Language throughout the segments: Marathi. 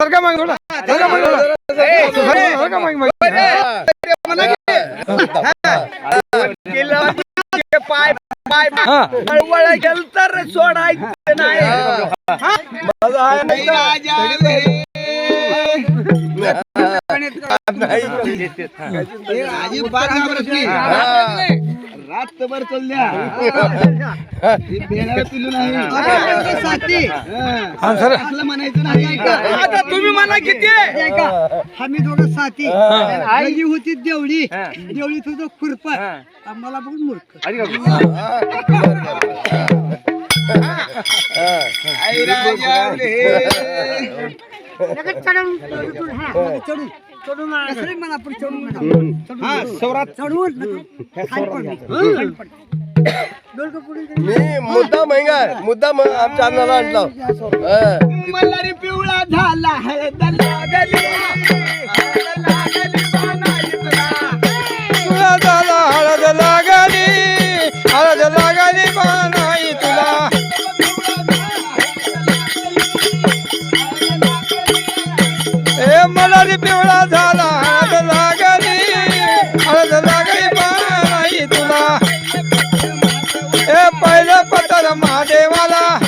सरका मागे थोडा सरका मागे थोडा सरका मागे मागे पाय पाय हा वळ गेल तर सोडायचं नाही रातभर चालल्या. पिलू नाही. हा. सर. असलं म्हणायचं नाही आता तुम्ही मला किती आम्ही दोघं साथी. पहिली होती देवळी. देवळीत होतो खुरपा. आम्हाला बघून मूर्ख. लगेच चढून चढून हा, लगेच चढून. चढून कसं रे मला आपण चढून म्हणा. चढून चढून नका. खाली पड. खाली पड. डोलकं पुढे गेलं. मी मुद्दा महंगा मुद्दा म- आमच्या अन्नाला आणला मल्हारी पिवळा झाला हळद लागली ए मला पिवळा झाला. हळद लागली. हळद लागली नाही तुला. हे पहिलं पत्र महादेवाला.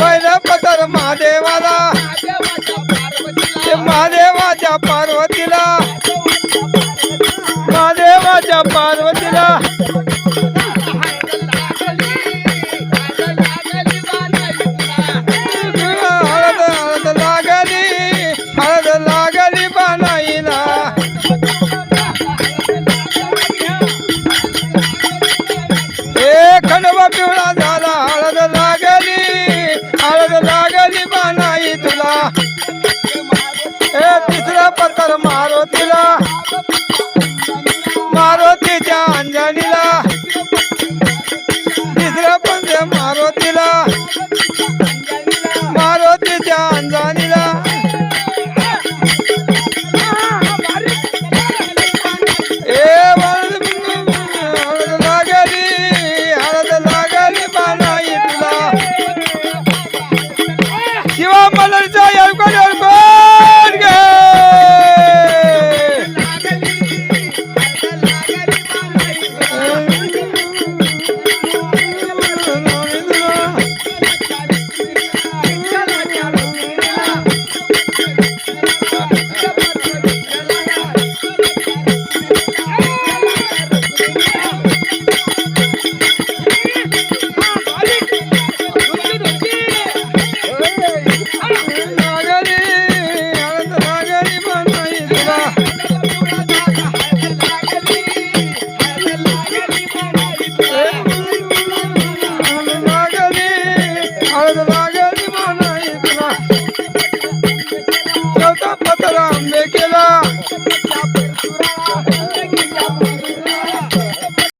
पहिलं पत्र महादेवाला. महादेवाच्या पार्वतीला. महादेवाच्या पार्वतीला. going on लागली